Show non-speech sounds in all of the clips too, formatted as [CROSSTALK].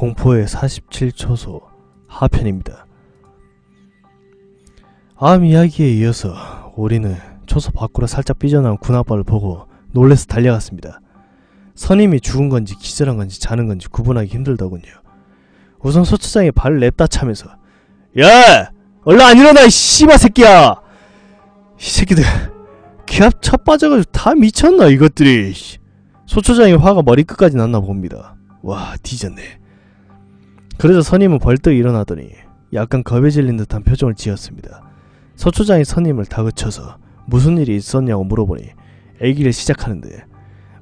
공포의 47초소 하편입니다. 암 이야기에 이어서 우리는 초소 밖으로 살짝 삐져나온 군아빠를 보고 놀래서 달려갔습니다. 선임이 죽은 건지 기절한 건지 자는 건지 구분하기 힘들더군요. 우선 소처장이 발을 냅다 차면서 야! 얼른 안 일어나 이 씨바 새끼야! 이 새끼들 기압 차 빠져가지고 다 미쳤나 이것들이 소처장의 화가 머리끝까지 났나 봅니다. 와 뒤졌네. 그래서 선임은 벌떡 일어나더니 약간 겁에 질린 듯한 표정을 지었습니다. 서초장이 선임을 다그쳐서 무슨 일이 있었냐고 물어보니 얘기를 시작하는데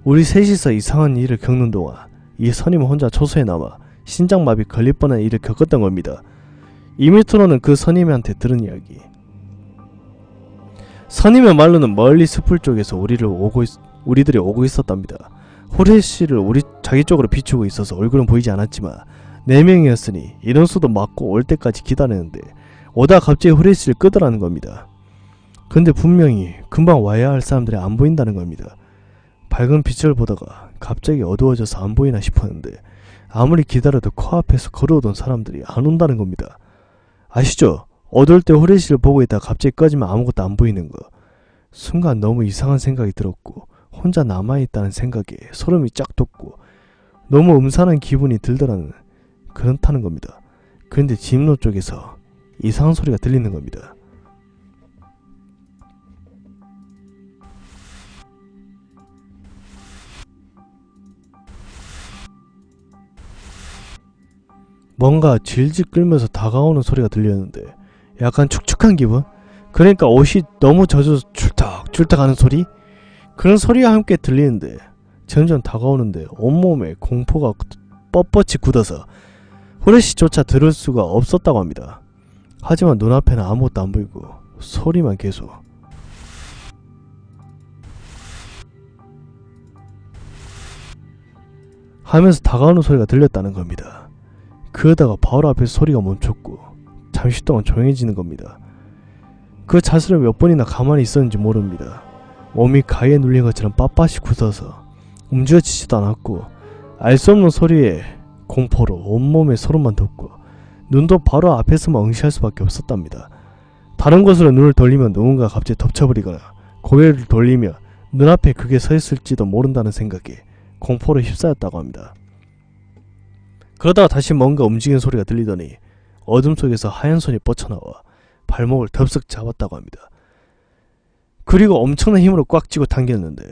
우리 셋이서 이상한 일을 겪는 동안 이 선임은 혼자 초소에 남아 신장마비 걸릴 뻔한 일을 겪었던 겁니다. 이밀트로는 그 선임한테 들은 이야기. 선임의 말로는 멀리 숲을 쪽에서 우리를 오고 있, 우리들이 오고 있었답니다. 호레 씨를 우리 자기 쪽으로 비추고 있어서 얼굴은 보이지 않았지만 네 명이었으니 인원수도 맞고 올 때까지 기다리는데 오다 갑자기 호레 씨를 끄더라는 겁니다. 근데 분명히 금방 와야 할 사람들이 안 보인다는 겁니다. 밝은 빛을 보다가 갑자기 어두워져서 안 보이나 싶었는데 아무리 기다려도 코앞에서 걸어오던 사람들이 안 온다는 겁니다. 아시죠? 어두울 때 호레시를 보고 있다가 갑자기 꺼지면 아무것도 안 보이는 거. 순간 너무 이상한 생각이 들었고 혼자 남아있다는 생각에 소름이 쫙 돋고 너무 음산한 기분이 들더라는 그렇다는 겁니다. 그런데 진로 쪽에서 이상한 소리가 들리는 겁니다. 뭔가 질질 끌면서 다가오는 소리가 들렸는데 약간 축축한 기분? 그러니까 옷이 너무 젖어서 출탁 출탁 하는 소리? 그런 소리와 함께 들리는데 점점 다가오는데 온몸에 공포가 뻣뻣이 굳어서 후레쉬조차 들을 수가 없었다고 합니다. 하지만 눈앞에는 아무것도 안 보이고 소리만 계속 하면서 다가오는 소리가 들렸다는 겁니다. 그러다가 바로 앞에 소리가 멈췄고 잠시 동안 조용해지는 겁니다. 그 자세를 몇 번이나 가만히 있었는지 모릅니다. 몸이 가위에 눌린 것처럼 빳빳이 굳어서 움직여지지도 않았고 알 수 없는 소리에 공포로 온몸에 소름만 돋고 눈도 바로 앞에서만 응시할 수밖에 없었답니다. 다른 곳으로 눈을 돌리면 누군가 갑자기 덮쳐버리거나 고개를 돌리며 눈앞에 그게 서 있을지도 모른다는 생각에 공포로 휩싸였다고 합니다. 그러다가 다시 뭔가 움직이는 소리가 들리더니 어둠 속에서 하얀 손이 뻗쳐나와 발목을 덥석 잡았다고 합니다. 그리고 엄청난 힘으로 꽉 쥐고 당겼는데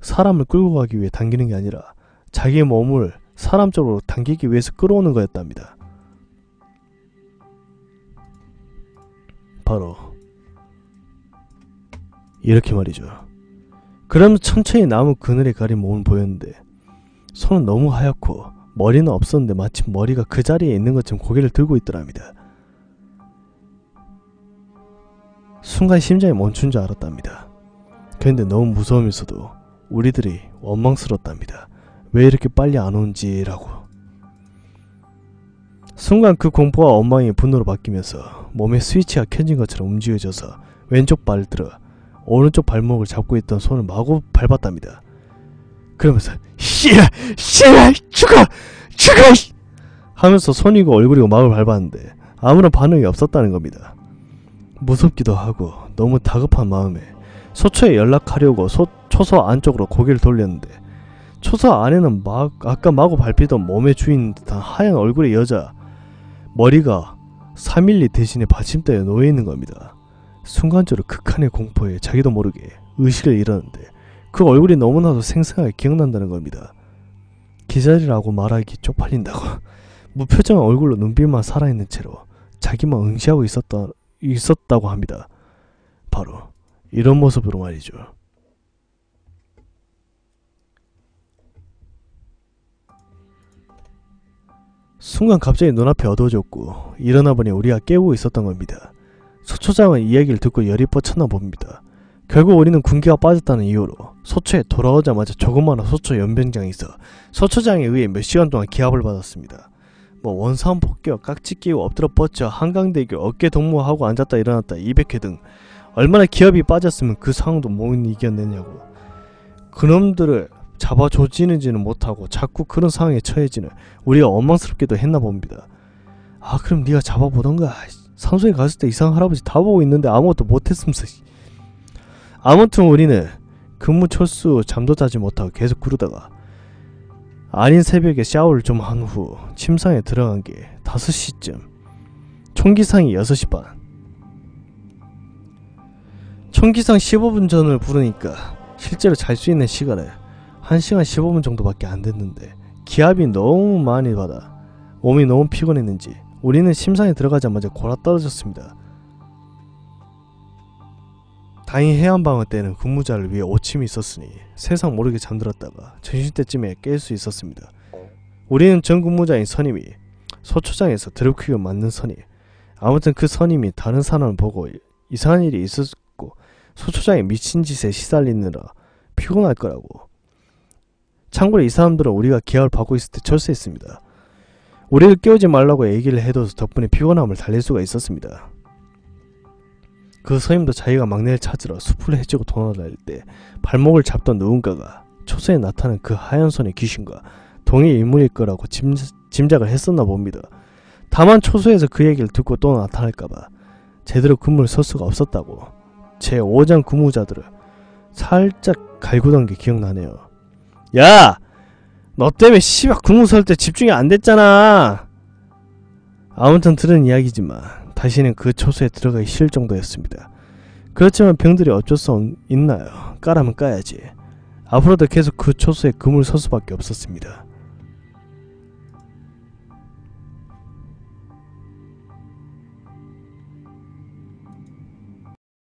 사람을 끌고 가기 위해 당기는 게 아니라 자기의 몸을 사람 쪽으로 당기기 위해서 끌어오는 거였답니다. 바로 이렇게 말이죠. 그럼 천천히 나무 그늘에 가린 몸을 보였는데 손은 너무 하얗고 머리는 없었는데 마침 머리가 그 자리에 있는 것처럼 고개를 들고 있더랍니다. 순간 심장이 멈춘 줄 알았답니다. 그런데 너무 무서우면서도 우리들이 원망스럽답니다. 왜 이렇게 빨리 안 오는지라고. 순간 그 공포와 원망이 분노로 바뀌면서 몸에 스위치가 켜진 것처럼 움직여져서 왼쪽 발을 들어 오른쪽 발목을 잡고 있던 손을 마구 밟았답니다. 그러면서 씨야 씨야 죽어 죽어 하면서 손이고 얼굴이고 마음을 밟았는데 아무런 반응이 없었다는 겁니다. 무섭기도 하고 너무 다급한 마음에 소초에 연락하려고 소, 초소 안쪽으로 고개를 돌렸는데 초소 안에는 막 아까 마구 밟히던 몸의 주인 듯한 하얀 얼굴의 여자 머리가 3일리 대신에 받침대에 놓여 있는 겁니다. 순간적으로 극한의 공포에 자기도 모르게 의식을 잃었는데 그 얼굴이 너무나도 생생하게 기억난다는 겁니다. 기자리라고 말하기 쪽팔린다고 [LAUGHS] 무표정한 얼굴로 눈빛만 살아있는 채로 자기만 응시하고 있었다, 있었다고 합니다. 바로 이런 모습으로 말이죠. 순간 갑자기 눈앞이 어두워졌고 일어나 보니 우리가 깨우고 있었던 겁니다. 소초장은 이야기를 듣고 열이 뻗쳤나 봅니다. 결국 우리는 군기가 빠졌다는 이유로 소초에 돌아오자마자 조그마한 소초 연변장에 있어 소초장에 의해 몇 시간 동안 기합을 받았습니다. 뭐 원사원 폭격, 깍지 끼고 엎드려 뻗쳐, 한강대교, 어깨 동무하고 앉았다 일어났다 200회 등 얼마나 기합이 빠졌으면 그 상황도 못 이겨내냐고 그놈들을 잡아줘지는지는 못하고 자꾸 그런 상황에 처해지는 우리가 원망스럽게도 했나 봅니다. 아 그럼 네가 잡아보던가. 산소에 갔을 때 이상 할아버지 다 보고 있는데 아무것도 못했으면서 아무튼 우리는 근무 철수 잠도 자지 못하고 계속 구르다가 아닌 새벽에 샤워를 좀 한 후 침상에 들어간 게 5시쯤 총기상이 6시 반. 총기상 15분 전을 부르니까 실제로 잘 수 있는 시간은 1시간 15분 정도밖에 안 됐는데 기압이 너무 많이 받아 몸이 너무 피곤했는지 우리는 침상에 들어가자마자 골아 떨어졌습니다. 다행히 해안방어 때는 근무자를 위해 오침이 있었으니 세상 모르게 잠들었다가 점심때쯤에 깰 수 있었습니다. 우리는 전 근무자인 선임이 소초장에서 드롭킥을 맞는 선임 아무튼 그 선임이 다른 사람을 보고 이상한 일이 있었고 소초장에 미친 짓에 시달리느라 피곤할 거라고 참고로 이 사람들은 우리가 기합을 받고 있을 때 철수했습니다. 우리를 깨우지 말라고 얘기를 해둬서 덕분에 피곤함을 달랠 수가 있었습니다. 그 서임도 자기가 막내를 찾으러 숲을 헤치고 돌아다닐 때 발목을 잡던 누군가가 초소에 나타난 그 하얀 손의 귀신과 동일 인물일 거라고 짐, 짐작을 했었나 봅니다. 다만 초소에서 그 얘기를 듣고 또 나타날까봐 제대로 근무를 설 수가 없었다고 제 5장 근무자들을 살짝 갈구던 게 기억나네요. 야! 너 때문에 씨발 근무 설 때 집중이 안 됐잖아. 아무튼 들은 이야기지만 다시는 그 초소에 들어가기 싫을 정도였습니다. 그렇지만 병들이 어쩔 수 있나요? 까라면 까야지. 앞으로도 계속 그 초소에 그물 설 수밖에 없었습니다.